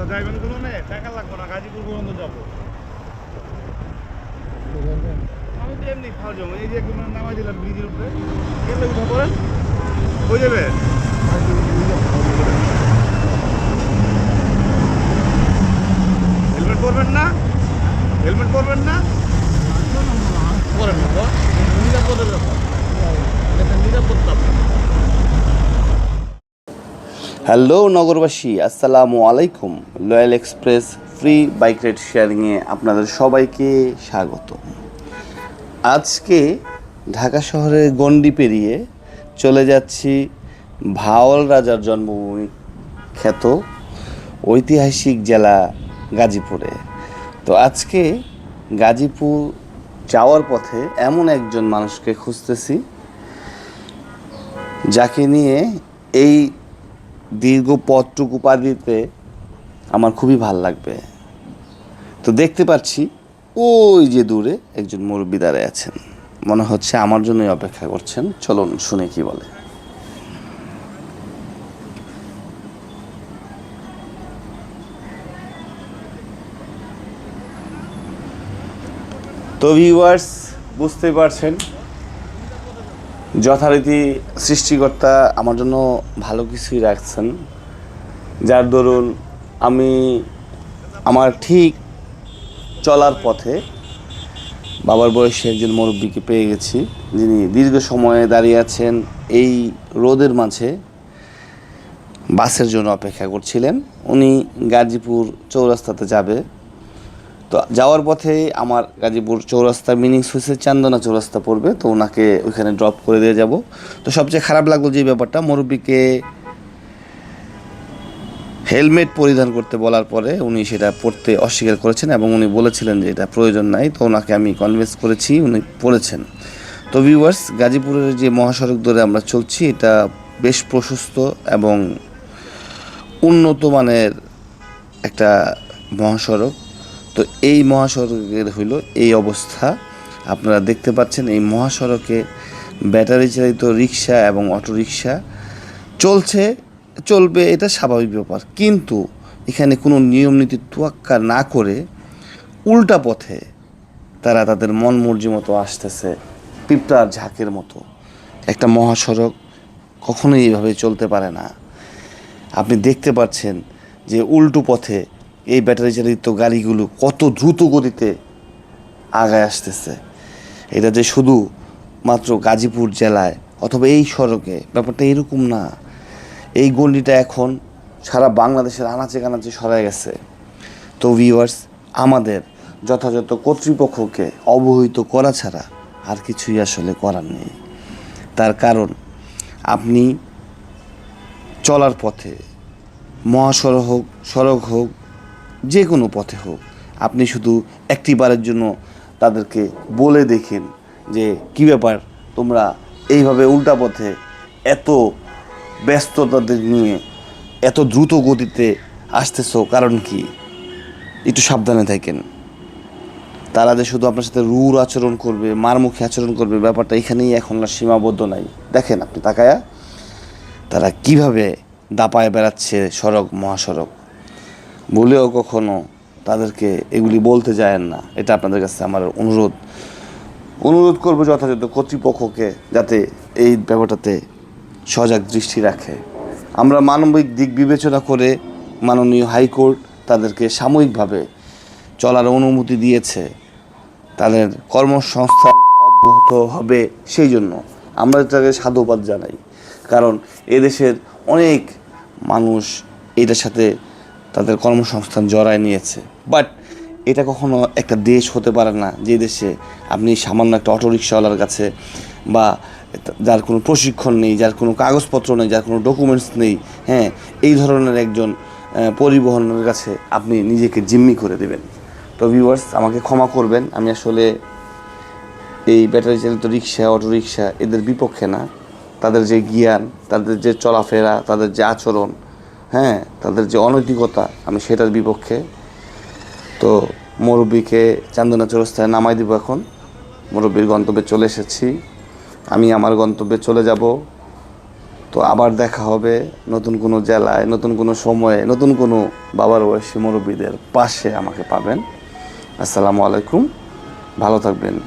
রাস্তা যাইবেন কোনো নেই টাকা লাগবে না, গাজীপুর পর্যন্ত যাব। আমি তো এমনি খাওয়া যাব এই যে কোনো নামাই দিলাম ব্রিজের উপরে। গেলে উঠে পড়েন। হয়ে যাবে? হেলমেট পরবেন না? হেলমেট পরবেন না? পরেন না তো নিরাপদের ব্যাপার নিরাপত্তা হ্যালো নগরবাসী, আসসালামু আলাইকুম। Loyal Express free bike ride শেয়ারিংয়ে আপনাদের সবাইকে স্বাগত। আজকে ঢাকা শহরের গণ্ডি পেরিয়ে চলে যাচ্ছি ভাওয়াল রাজার জন্মভূমি খ্যাত ঐতিহাসিক জেলা গাজীপুরে। তো আজকে গাজীপুর যাওয়ার পথে এমন একজন মানুষকে খুঁজতেছি, যাকে নিয়ে এই দীর্ঘ পথটুকু পা দিতে আমার খুবই ভালো লাগবে। তো দেখতে পাচ্ছি ওই যে দূরে একজন মুরব্বী দাঁড়ায় আছেন। মনে হচ্ছে আমার জন্যই অপেক্ষা করছেন। চলুন শুনে কি বলে। তো ভিউয়ার্স বুঝতেই পারছেন যথারীতি সৃষ্টিকর্তা আমার জন্য ভালো কিছুই রাখছেন। যার দরুন আমি আমার ঠিক চলার পথে বাবার বয়সে একজন মুরব্বীকে পেয়ে গেছি, যিনি দীর্ঘ সময়ে দাঁড়িয়ে আছেন এই রোদের মাঝে বাসের জন্য অপেক্ষা করছিলেন। উনি গাজীপুর চৌরাস্তাতে যাবে। তো যাওয়ার পথে আমার গাজীপুর চৌরাস্তা মিনিংস হয়েছে, চান্দনা চৌরাস্তা পড়বে, তো ওনাকে ওইখানে ড্রপ করে দিয়ে যাব। তো সবচেয়ে খারাপ লাগল যে ব্যাপারটা, মুরব্বীকে হেলমেট পরিধান করতে বলার পরে উনি সেটা পড়তে অস্বীকার করেছেন এবং উনি বলেছিলেন যে এটা প্রয়োজন নাই, তো ওনাকে আমি কনভিন্স করেছি, উনি পড়েছেন তো ভিউয়ার্স গাজীপুরের যে মহাসড়ক ধরে আমরা চলছি, এটা বেশ প্রশস্ত এবং উন্নত মানের একটা মহাসড়ক। তো এই মহাসড়কের হইল এই অবস্থা। আপনারা দেখতে পাচ্ছেন এই মহাসড়কে ব্যাটারি চালিত রিক্সা এবং অটো রিক্সা চলছে, চলবে, এটা স্বাভাবিক ব্যাপার। কিন্তু এখানে কোনো নিয়ম নীতি তোয়াক্কা না করে উল্টা পথে তারা তাদের মন মর্জি মতো আসতেছে পিঁপড়ার ঝাঁকের মতো। একটা মহাসড়ক কখনোই এইভাবে চলতে পারে না। আপনি দেখতে পাচ্ছেন যে উল্টো পথে এই ব্যাটারি চালিত গাড়িগুলো কত দ্রুত গতিতে আগায় আসতেছে। এটা যে শুধু মাত্র গাজীপুর জেলায় অথবা এই সড়কে ব্যাপারটা এরকম না। এই গণ্ডিটা এখন সারা বাংলাদেশের আনাচে কানাচে সরাই গেছে। তো ভিউয়ার্স আমাদের যথাযথ কর্তৃপক্ষকে অবহিত করা ছাড়া আর কিছুই আসলে করার নেই। তার কারণ, আপনি চলার পথে মহাসড়ক হোক, সড়ক হোক যে কোনো পথে হোক, আপনি শুধু একটি বারের জন্য তাদেরকে বলে দেখেন যে, কী ব্যাপার? তোমরা এইভাবে উল্টা পথে এত ব্যস্ততাদের নিয়ে এত দ্রুত গতিতে আসতেছো, কারণ কি? একটু সাবধানে থাকেন। তারা যে শুধু আপনার সাথে রূঢ় আচরণ করবে, মারমুখী আচরণ করবে, ব্যাপারটা এখানেই এখন আর সীমাবদ্ধ নাই। দেখেন, আপনি তাকায়া তারা কীভাবে দাপায় বেড়াচ্ছে সড়ক, মহাসড়ক। বলেও কখনো তাদেরকে এগুলি বলতে যায়েন না। এটা আপনাদের কাছে আমার অনুরোধ। অনুরোধ করব যথাযথ কর্তৃপক্ষকে যাতে এই ব্যাপারটাতে সজাগ দৃষ্টি রাখে। আমরা মানবিক দিক বিবেচনা করে মাননীয় হাইকোর্ট তাদেরকে সাময়িকভাবে চলার অনুমতি দিয়েছে। তাদের কর্মসংস্থান অব্যাহত হবে সেই জন্য আমরা তাকে সাধুবাদ জানাই। কারণ এদেশের অনেক মানুষ এটার সাথে তাদের কর্মসংস্থান জড়ায় নিয়েছে। বাট এটা কখনো একটা দেশ হতে পারে না যে দেশে আপনি সামান্য একটা অটোরিকশাওয়ালার কাছে বা যার কোনো প্রশিক্ষণ নেই, যার কোনো কাগজপত্র নেই, যার কোনো ডকুমেন্টস নেই হ্যাঁ এই ধরনের একজন পরিবহনের কাছে আপনি নিজেকে জিম্মি করে দেবেন। তো ভিউয়ার্স আমাকে ক্ষমা করবেন। আমি আসলে এই ব্যাটারি চালিত রিক্সা অটো রিক্সা এদের বিপক্ষে না। তাদের যে জ্ঞান, তাদের যে চলাফেরা, তাদের যে আচরণ হ্যাঁ তাদের যে অনৈতিকতা, আমি সেটার বিপক্ষে। তো মুরব্বীকে চান্দনা চৌরাস্তায় নামাই দিব এখন। মুরব্বীর গন্তব্যে চলে এসেছি। আমি আমার গন্তব্যে চলে যাব। তো আবার দেখা হবে নতুন কোনো জেলায়, নতুন কোনো সময়ে, নতুন কোনো বাবার বয়সী মুরব্বীদের পাশে আমাকে পাবেন। আসসালামু আলাইকুম। ভালো থাকবেন।